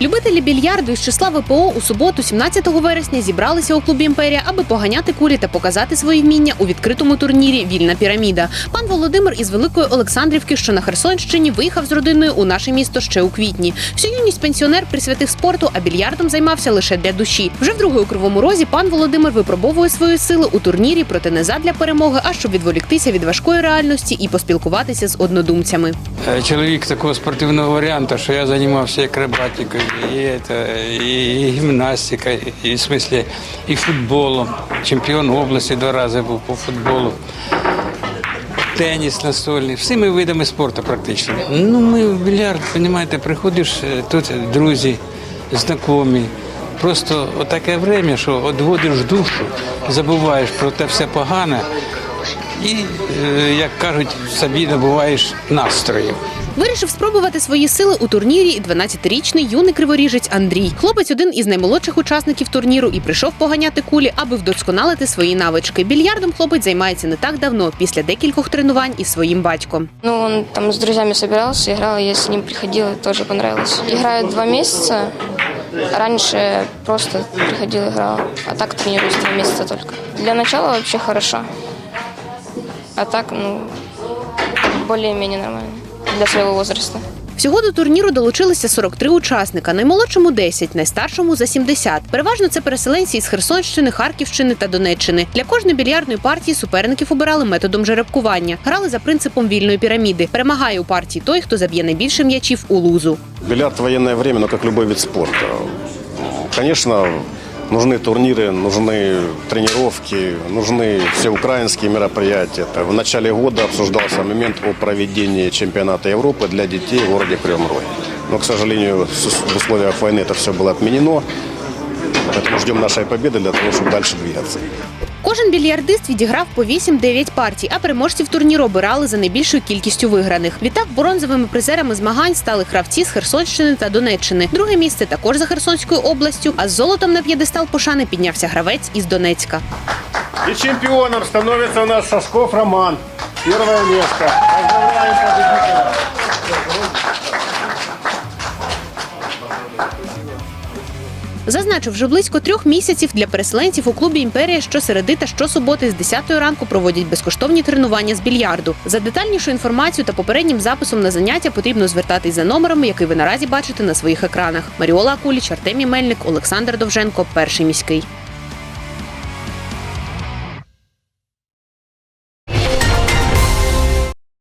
Любителі більярду із числа ВПО у суботу, 17 вересня, зібралися у клубі Імперія, аби поганяти кулі та показати свої вміння у відкритому турнірі Вільна піраміда. Пан Володимир із Великої Олександрівки, що на Херсонщині, виїхав з родиною у наше місто ще у квітні. Всю юність пенсіонер присвятив спорту, а більярдом займався лише для душі. Вже вдруге у кривому розі пан Володимир випробовує свої сили у турнірі, проте не задля перемоги, а щоб відволіктися від важкої реальності і поспілкуватися з однодумцями. Е, Чоловік такого спортивного варіанту, що я займався і акробатикою, і, это, і гімнастика, і в смислі, і футболом. Чемпіон області два рази був по футболу. Теніс настольний, всіми видами спорту практично. Ну, ми в більярд, розумієте, приходиш, е, тут друзі, знайомі. Просто отаке время, що відводиш душу, забуваєш про те все погане і, як кажуть, собі набуваєш настроїв. Вирішив спробувати свої сили у турнірі і 12-річний юний криворіжець Андрій. Хлопець один із наймолодших учасників турніру і прийшов поганяти кулі, аби вдосконалити свої навички. Більярдом хлопець займається не так давно, після декількох тренувань із своїм батьком. Ну, он там с друзьями собирался, играл, я с ним приходила, тоже понравилось. Играю два месяца. Раньше просто приходил, играл. А так тренируюсь два месяца только. Для начала вообще хорошо. А так, ну, более-менее нормально для своего возраста. Всього до турніру долучилися 43 учасника, наймолодшому 10, найстаршому за 70. Переважно це переселенці із Херсонщини, Харківщини та Донеччини. Для кожної більярдної партії суперників обирали методом жеребкування. Грали за принципом вільної піраміди. Перемагає у партії той, хто заб'є найбільше м'ячів у лузу. Бильярд в военное время, но как любой вид спорта. Конечно, нужны турниры, нужны тренировки, нужны все украинские мероприятия. Это В начале года обсуждался момент о проведении чемпионата Европы для детей в городе Кривом Роге. Но, к сожалению, с- в условиях войны это все было отменено. Поэтому ждем нашей победы для того, чтобы дальше двигаться. Кожен більярдист відіграв по 8-9 партій, а переможців турніру обирали за найбільшою кількістю виграних. Відтак бронзовими призерами змагань стали гравці з Херсонщини та Донеччини. Друге місце також за Херсонською областю. А з золотом на п'єдестал пошани піднявся гравець із Донецька. И чемпионом становится у нас Шашков Роман. Первое место. Зазначив, вже близько трьох місяців для переселенців у клубі Імперія щосереди та щосуботи з 10 ранку проводять безкоштовні тренування з більярду. За детальнішу інформацію та попереднім записом на заняття потрібно звертатись за номером, який ви наразі бачите на своїх екранах. Маріола Акуліч, Артемій Мельник, Олександр Довженко, перший міський.